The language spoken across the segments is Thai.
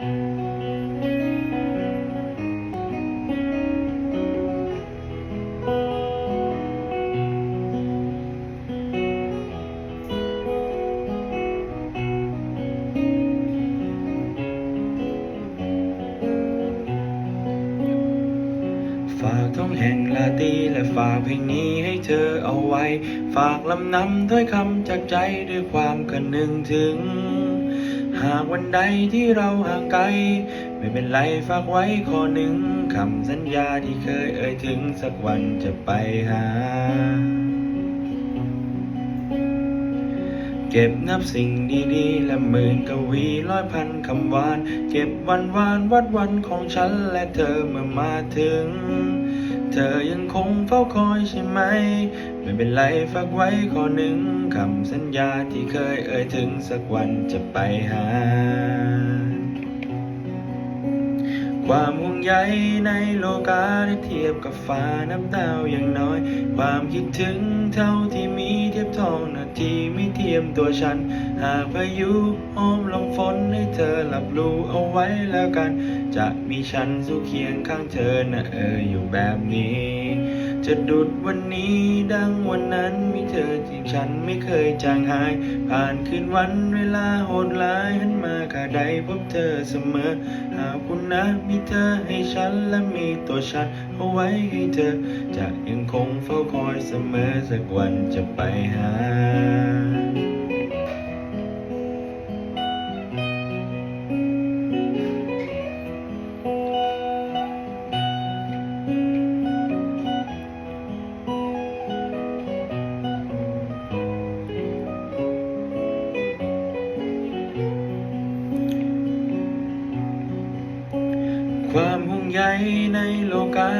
ฝากท้องแห่งลาตีและฝากเพลงนี้ให้เธอเอาไว้ ฝากลำนำถ้อยคำจากใจด้วยความกันหนึ่งถึง หากวันใดที่เราห่างไกล ไม่เป็นไรฝากไว้ข้อหนึ่งคำสัญญาที่เคยเอ่ยถึงสักวันจะไปหา เก็บนับสิ่งดีๆ และหมื่นกวีร้อยพันคำหวาน เก็บวันวานวัดวันของฉันและเธอเมื่อมาถึง เธอยังคงเฝ้าคอยใช่ไหม ไม่เป็นไรฝากไว้ข้อหนึ่งคำสัญญาที่เคยเอ่ยถึงสักวันจะไปหา ความห่วงใยในโลกาได้เทียบกับฟ้าน้ำดาวอย่างน้อย ความคิดถึงเท่าที่มีเทียบทองนา ที่ไม่เทียมตัวฉัน หากพายุโอมลมฝนให้เธอหลับรู้เอาไว้แล้วกัน จะมีฉันสู้เคียงข้างเธอนะเอออยู่แบบนี้ จะดุดวันนี้ดังวันนั้นมีเธอที่ฉันไม่เคยจางหาย ผ่านคืนวันเวลาโหดร้ายหันมาขาใดพบเธอเสมอ หาคุณนะมีเธอให้ฉันและมีตัวฉันเอาไว้ให้เธอ จะยังคงเฝ้าคอยเสมอสักวันจะไปหา ความห่วงใยในโลกา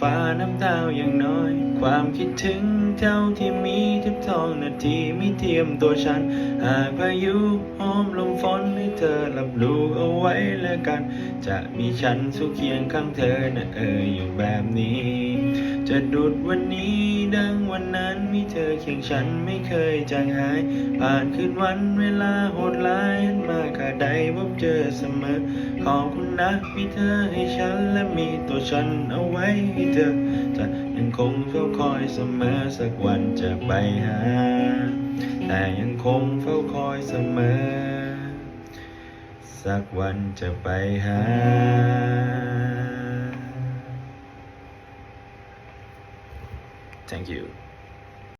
ฝ้าน้ำตาอย่างน้อย ความคิดถึงเท่าที่มีทุกทองนาทีไม่เทียมตัวฉัน หากพายุโหมลมฝนให้เธอรับรู้เอาไว้แล้วกัน จะมีฉันสุขเคียงข้างเธอนะเอออยู่แบบนี้ จะดุดวันนี้ดังวันนั้นมีเธอเคียงฉันไม่เคยจางหาย ผ่านคืนวันเวลาโหดร้ายมาขาใดพบเจอเสมอ ขอบคุณนะมีเธอให้ฉันและมีตัวฉันเอาไว้ให้เธอ จะยังคงเฝ้าคอยเสมอสักวันจะไปหา แต่ยังคงเฝ้าคอยเสมอ สักวันจะไปหา Thank you.